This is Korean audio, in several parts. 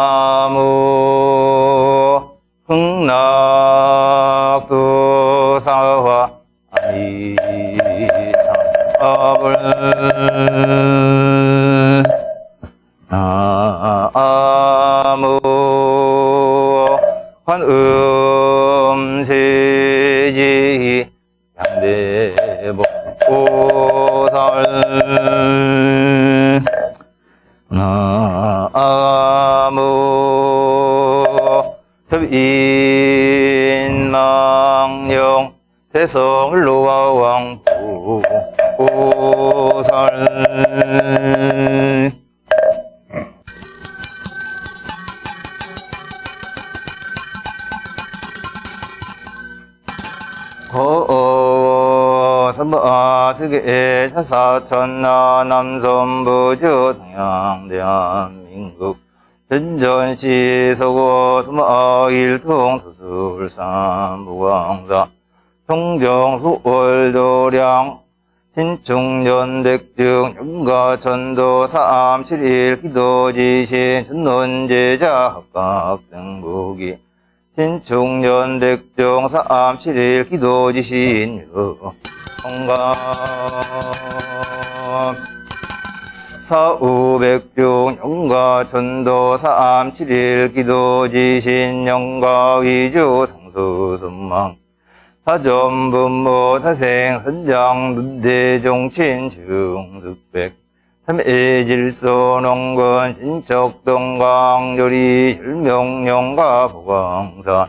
나무 흥낙두사와 이사업을 나무 환음세지 양대복 오살 왕부 오살 고 선바스게 사사천나 남선부주 동양 대한민국 전전시 서고 수마일통 수술산 무광사 총정수 월도량 신충전백중 윤가천도 삼칠일 기도지신 전론제자 합각등부기 신충전백중 삼칠일 기도지신 유공감 사우백중 영가천도 삼칠일 기도지신 영가위주 성수선망 사전분모 타생 선장 눈대종친 중득백. 삼해질소 농건 진척동강 요리 혈명령가 보광산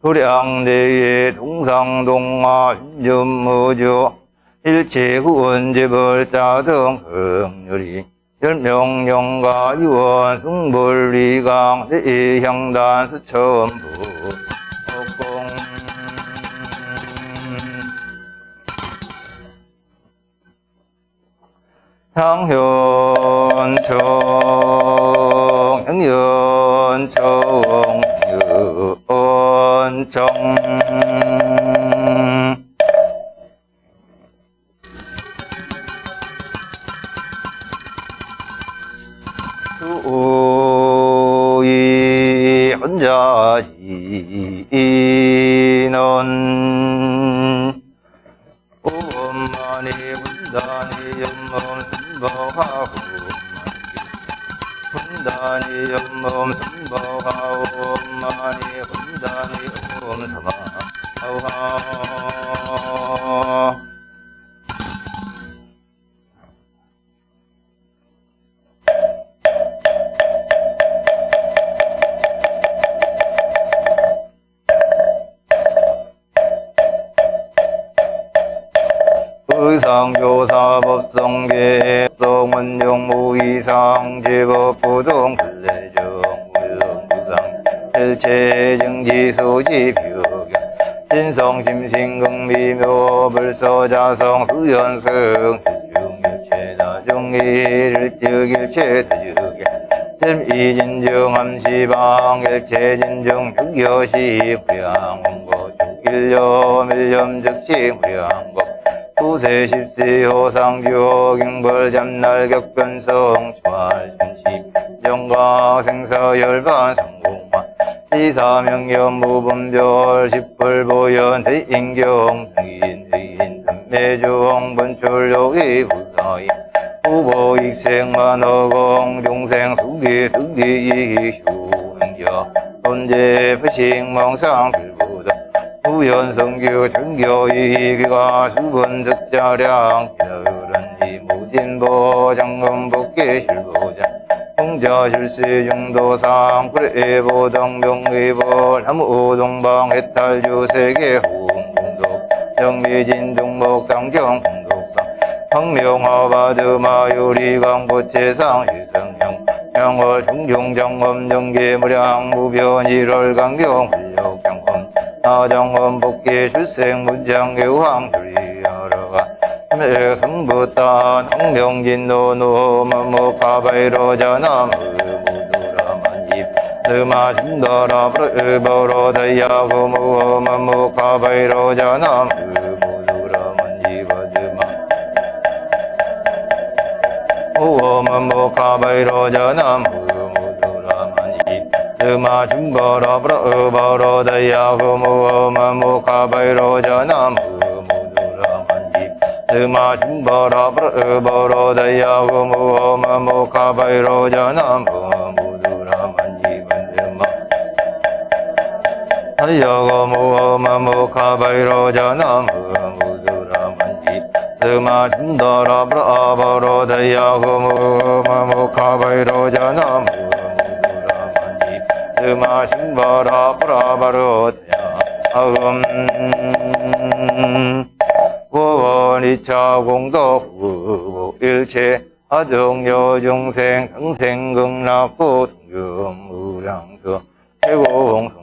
도량대의 동상동화 윤전무조 일체구원재벌자 등 흥요리. 혈명령가 유원 승벌리강 대향단 수천부 향현청 향연청 연청 수이 혼자 의상교사 법성계 성원용 무이상 제법 부동 근래정 무성무상 일체증지수지 비교경 진성 심신극미묘 불서자성 수연승 일중일체다중일 일득일체 대주경 일이진정 암시방 일체진정 육여시 무양원고 죽일염 일염즉시 무양고 호상지옥 잉벌 잠날 격변성 심시 영광 생사 열반 성공화 시사명령 무분별 십불보연 대인경 등인 대인 담매중 번출욕이 후사이 후보 익생만 어공 중생 수기 특기 슈행자 존재 부식 멍상 불 보다 후연성교 전교이기가 수건득자량. 기너런지 무진보 장검복계 실보자. 홍자실세 중도상 구례보동 명의보 나무동방 해탈주 세계 후공동독 정미진 중목 당경 공독상. 황명화바드마 요리광보채상 유성형. 영월 중종장엄 정계무량 무변 1월 강경 활력장엄 나정엄 복계 출생 문장 교황 둘이여러가 삼부탄 황명진노노 마무카바이로 자남 무두라만입 드마 신더라 브르버로 다야구무 마무카바이로 자남 무두라만입 드마 오마무카바이로 자남 무두라만 입 드마 신더라 브르버로 다야구무 마무카바이로 자남 무두라만입 드마 심바라 브라바로 다야고 무엄마 모카바이로 자남 무두라만 이번 드마 다야고 무엄마 모카바이로 자남 무두라만 이 드마 심바라 브라바로 다야고 무엄마 모카바이로 자남 무두라만 이 드마신 바라 브라바르냐 아음. 원이차 공도 후보 일체 아정여 중생 강생극납부 동경우량서 최고홍성